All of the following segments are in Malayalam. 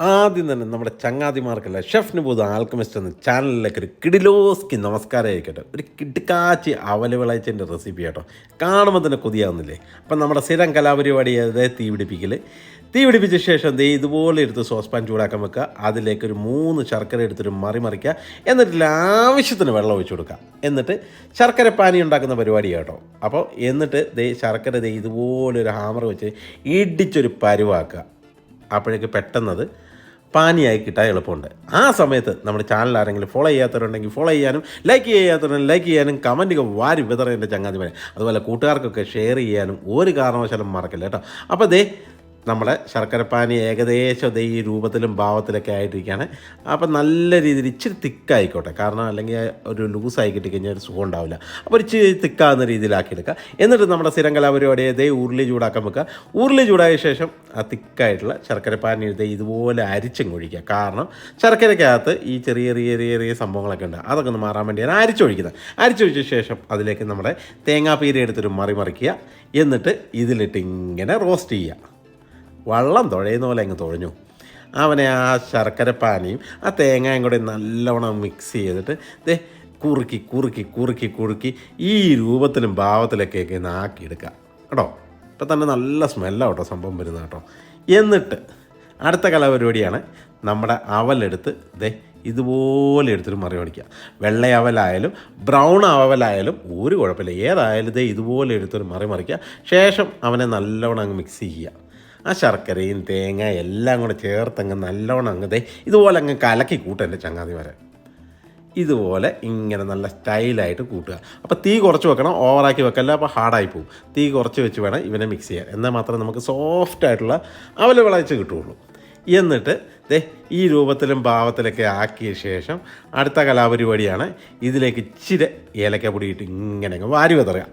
ആദ്യം തന്നെ നമ്മുടെ ചങ്ങാതിമാർക്കല്ല ഷെഫ് നിബൂത് ആൽക്കമിസ്റ്റ് എന്ന ചാനലിലേക്ക് ഒരു കിടിലോസ്കി നമസ്കാരം ആയിക്കട്ടെ ഒരു കിടുക്കാച്ചി അവൽ വിളയിച്ചതിന്റെ റെസിപ്പി കേട്ടോ കാണുമ്പോൾ തന്നെ കൊതിയാവുന്നില്ലേ? അപ്പം നമ്മുടെ സ്ഥിരം കലാപരിപാടി അതായത് തീ പിടിപ്പിക്കൽ തീ പിടിപ്പിച്ച ശേഷം ദേ ഇതുപോലെ എടുത്ത് സോസ് പാൻ ചൂടാക്കാൻ വെക്കുക. അതിലേക്ക് ഒരു മൂന്ന് ശർക്കര എടുത്തൊരു മറി മറിക്കുക. എന്നിട്ട് ആവശ്യത്തിന് വെള്ളം ഒഴിച്ചു കൊടുക്കുക. എന്നിട്ട് ശർക്കര പാനി ഉണ്ടാക്കുന്ന പരിപാടി കേട്ടോ അപ്പോൾ എന്നിട്ട് ദേ ശർക്കര ദേ ഇതുപോലെ ഒരു ഹാമർ വെച്ച് ഇടിച്ചൊരു പരുവാക്കുക. അപ്പോഴേക്ക് പെട്ടെന്നത് പാനിയായി കിട്ടാൻ എളുപ്പമുണ്ട്. ആ സമയത്ത് നമ്മുടെ ചാനൽ ആരെങ്കിലും ഫോളോ ചെയ്യാത്തവരുണ്ടെങ്കിൽ ഫോളോ ചെയ്യാനും ലൈക്ക് ചെയ്യാത്തവരുണ്ടെങ്കിൽ ലൈക്ക് ചെയ്യാനും കമന്റുകൾ വാരി വിതറേന്റെ ചങ്ങാതി വരെ അതുപോലെ കൂട്ടുകാർക്കൊക്കെ ഷെയർ ചെയ്യാനും ഒരു കാരണവശാലും മറക്കില്ല കേട്ടോ. അപ്പോൾ ദേ നമ്മുടെ ശർക്കരപ്പാനി ഏകദേശം ഈ രൂപത്തിലും ഭാവത്തിലൊക്കെ ആയിട്ടിരിക്കുകയാണ്. അപ്പം നല്ല രീതിയിൽ ഇച്ചിരി തിക്കായിക്കോട്ടെ. കാരണം അല്ലെങ്കിൽ ഒരു ലൂസായി കിട്ടിക്കഴിഞ്ഞാൽ ഒരു സുഖം ഉണ്ടാവില്ല. അപ്പോൾ ഇച്ചിരി തിക്കാവുന്ന രീതിയിലാക്കി എടുക്കുക എന്നിട്ട് നമ്മുടെ സ്ഥിരം കലാപരിപാടിയെ ദേ ഉരുളി ചൂടാക്കാൻ വെക്കുക. ഉരുളി ചൂടായ ശേഷം ആ തിക്കായിട്ടുള്ള ശർക്കരപ്പാനി ഇതേ ഇതുപോലെ അരിച്ചും ഒഴിക്കുക കാരണം ശർക്കരയ്ക്കകത്ത് ഈ ചെറിയ ചെറിയ ചെറിയ ചെറിയ സംഭവങ്ങളൊക്കെ ഉണ്ട്. അതൊക്കെ ഒന്ന് മാറാൻ വേണ്ടിയാണ് അരിച്ചൊഴിക്കുന്നത്. അരിച്ചൊഴിച്ച ശേഷം അതിലേക്ക് നമ്മുടെ തേങ്ങാപ്പീര എടുത്തൊരു മറി മറിക്കുക എന്നിട്ട് ഇതിലിട്ട് ഇങ്ങനെ റോസ്റ്റ് ചെയ്യുക. വള്ളം തുഴയുന്ന പോലെ അങ്ങ് തുഴഞ്ഞു. അവനെ ആ ശർക്കരപ്പാനിയും ആ തേങ്ങയും കൂടെ നല്ലവണ്ണം മിക്സ് ചെയ്തിട്ട് ദേ കുറുക്കി കുറുക്കി കുറുക്കി കുറുക്കി ഈ രൂപത്തിലും ഭാവത്തിലൊക്കെ ആക്കിയെടുക്കുക കേട്ടോ? ഇപ്പം തന്നെ നല്ല സ്മെല്ലാണ് കേട്ടോ സംഭവം വരുന്നത് കേട്ടോ. എന്നിട്ട് അടുത്ത കലാപരിപാടിയാണ് നമ്മുടെ അവലെടുത്ത് ദേ ഇതുപോലെ എടുത്തിട്ട് മറി പഠിക്കുക വെള്ള അവലായാലും ബ്രൗൺ അവലായാലും ഒരു കുഴപ്പമില്ല. ഏതായാലും ദേ ഇതുപോലെ എടുത്തൊരു മറി മറിക്കുക. ശേഷം അവനെ നല്ലവണ്ണം അങ്ങ് മിക്സ് ചെയ്യുക. ആ ശർക്കരയും തേങ്ങ എല്ലാം കൂടെ ചേർത്തങ്ങ് നല്ലോണം അങ്ങ് ഇതുപോലെ അങ്ങ് കലക്കി കൂട്ടുക എന്റെ ചങ്ങാതിമാരെ ഇതുപോലെ ഇങ്ങനെ നല്ല സ്റ്റൈലായിട്ട് കൂട്ടുക. അപ്പോൾ തീ കുറച്ച് വെക്കണം ഓവറാക്കി വെക്കല്ല അപ്പോൾ ഹാർഡായി പോകും തീ കുറച്ച് വെച്ച് വേണം ഇവനെ മിക്സ് ചെയ്യാൻ. എന്നാൽ മാത്രമേ നമുക്ക് സോഫ്റ്റ് ആയിട്ടുള്ള വിളയിച്ച് കിട്ടുള്ളൂ എന്നിട്ട് ദേ ഈ രൂപത്തിലും ഭാവത്തിലൊക്കെ ആക്കിയ ശേഷം അടുത്ത കലാപരിപാടിയാണ് ഇതിലേക്ക് ഇച്ചിരി ഏലക്കപ്പൊടി ഇട്ട് ഇങ്ങനെ വാരി വിതറുക.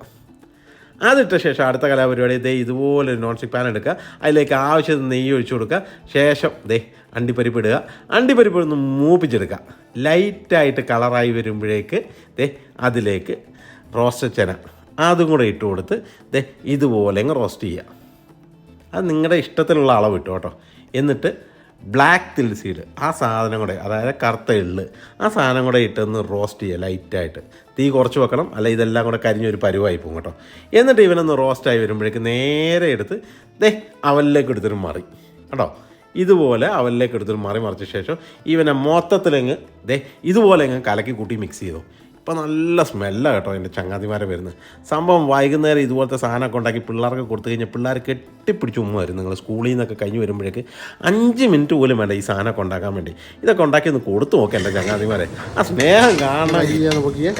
അതിട്ട ശേഷം അടുത്ത കലാപരിപാടി ദേ ഇതുപോലെ നോൺ സ്റ്റിക് പാൻ എടുക്കുക. അതിലേക്ക് ആവശ്യത്തിന് നെയ്യ് ഒഴിച്ചു കൊടുക്കുക. ശേഷം ദേ അണ്ടിപ്പരിപ്പ് ഇടുക. അണ്ടിപ്പരിപ്പ് ഒന്ന് മൂപ്പിച്ചെടുക്കുക. ലൈറ്റായിട്ട് കളറായി വരുമ്പോഴേക്ക് ദേ അതിലേക്ക് റോസ്റ്റ് ചെന. അതും കൂടെ ഇട്ട് കൊടുത്ത് ദേ ഇതുപോലെ അങ്ങ് റോസ്റ്റ് ചെയ്യുക. അത് നിങ്ങളുടെ ഇഷ്ടത്തിലുള്ള അളവ് ഇട്ടു കേട്ടോ. എന്നിട്ട് ബ്ലാക്ക് തിൽ സീഡ് ആ സാധനം കൂടെ അതായത് കറുത്ത എള്ള് ആ സാധനം കൂടെ ഇട്ടൊന്ന് റോസ്റ്റ് ചെയ്യുക ലൈറ്റായിട്ട്. തീ കുറച്ച് വെക്കണം അല്ല ഇതെല്ലാം കൂടെ കരിഞ്ഞൊരു പരുവായി പോകും കേട്ടോ. എന്നിട്ട് ഇവനൊന്ന് റോസ്റ്റായി വരുമ്പോഴേക്ക് നേരെ എടുത്ത് ദേ അവലിലേക്ക് എടുത്തൊരു മറി. കേട്ടോ? ഇതുപോലെ അവലിലേക്ക് എടുത്തൊരു മറി മറിച്ച ശേഷം ഇവനെ മൊത്തത്തിലങ്ങ് ദേ ഇതുപോലെ അങ്ങ് കലക്കി കൂട്ടി മിക്സ് ചെയ്തു. ഇപ്പം നല്ല സ്മെല്ലാണ് കേട്ടോ എന്റെ ചങ്ങാതിമാരെ വരുന്നത്. സംഭവം വൈകുന്നേരം ഇതുപോലത്തെ സാധനമൊക്കെ ഉണ്ടാക്കി പിള്ളേർക്ക് കൊടുത്തു കഴിഞ്ഞാൽ പിള്ളേർ കെട്ടിപ്പിടിച്ച് ഉമ്മായിരുന്നു. നിങ്ങൾ സ്കൂളിൽ നിന്നൊക്കെ കഴിഞ്ഞ് വരുമ്പോഴേക്ക് അഞ്ച് മിനിറ്റ് പോലും വേണ്ട ഈ സാധനമൊക്കെ ഉണ്ടാക്കാൻ വേണ്ടി. ഇതൊക്കെ ഉണ്ടാക്കി ഒന്ന് കൊടുത്തു നോക്കാം എന്റെ ചങ്ങാതിമാരെ. ആ സ്നേഹം കാണാൻ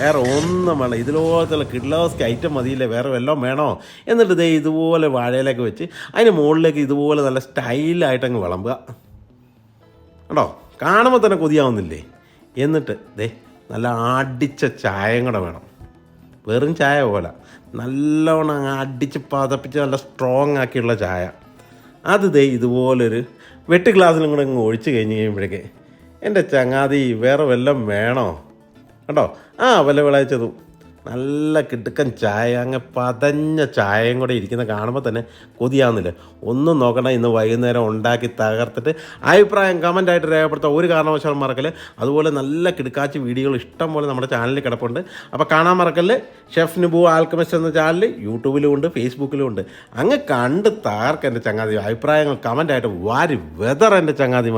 വേറെ ഒന്നും വേണ്ട. ഇതിലോത്തുള്ള കിഡ്ലോസ്ക്ക് ഐറ്റം മതിയില്ലേ വേറെ വല്ലതും വേണോ? എന്നിട്ട് ദേ ഇതുപോലെ വാഴയിലേക്ക് വെച്ച് അതിന് മുകളിലേക്ക് ഇതുപോലെ നല്ല സ്റ്റൈലായിട്ട് അങ്ങ് വിളമ്പുക. കേട്ടോ കാണുമ്പോൾ തന്നെ കൊതിയാവുന്നില്ലേ? എന്നിട്ട് ദേ നല്ല അടിച്ച ചായയും കൂടെ വേണം. വെറും ചായ പോലെ നല്ലോണം അടിച്ച് പതപ്പിച്ച് നല്ല സ്ട്രോങ് ആക്കിയുള്ള ചായ. അത് ദേ ഇതുപോലൊരു വെട്ട് ഗ്ലാസ്സിലും കൂടെ ഇങ്ങ് ഒഴിച്ച് കഴിഞ്ഞ് കഴിയുമ്പോഴേക്ക് എന്റെ ചങ്ങാതി വേറെ വല്ലതും വേണോ? കേട്ടോ ആ വല്ല വിളയിച്ചതും. നല്ല കിടുക്കൻ ചായ അങ്ങ് പതഞ്ഞ ചായയും കൂടെ ഇരിക്കുന്ന കാണുമ്പോൾ തന്നെ കൊതിയാവുന്നില്ല. ഒന്നും നോക്കണ്ട ഇന്ന് വൈകുന്നേരം ഉണ്ടാക്കി തകർത്തിട്ട് അഭിപ്രായം കമന്റായിട്ട് രേഖപ്പെടുത്താം ഒരു കാരണവശാലും മറക്കൽ അതുപോലെ നല്ല കിടുക്കാച്ചി വീഡിയോകൾ ഇഷ്ടം പോലെ നമ്മുടെ ചാനലിൽ കിടപ്പുണ്ട്. അപ്പോൾ കാണാൻ മറക്കൽ ഷെഫ് നിബു ആൽക്കമിസ്റ്റ് എന്ന ചാനൽ യൂട്യൂബിലും ഉണ്ട് ഫേസ്ബുക്കിലും ഉണ്ട്. അങ്ങ് കണ്ട് തകർക്ക് എന്റെ ചങ്ങാതി അഭിപ്രായങ്ങൾ കമന്റായിട്ട് വാരി വെതർ എന്റെ ചങ്ങാതിമാർ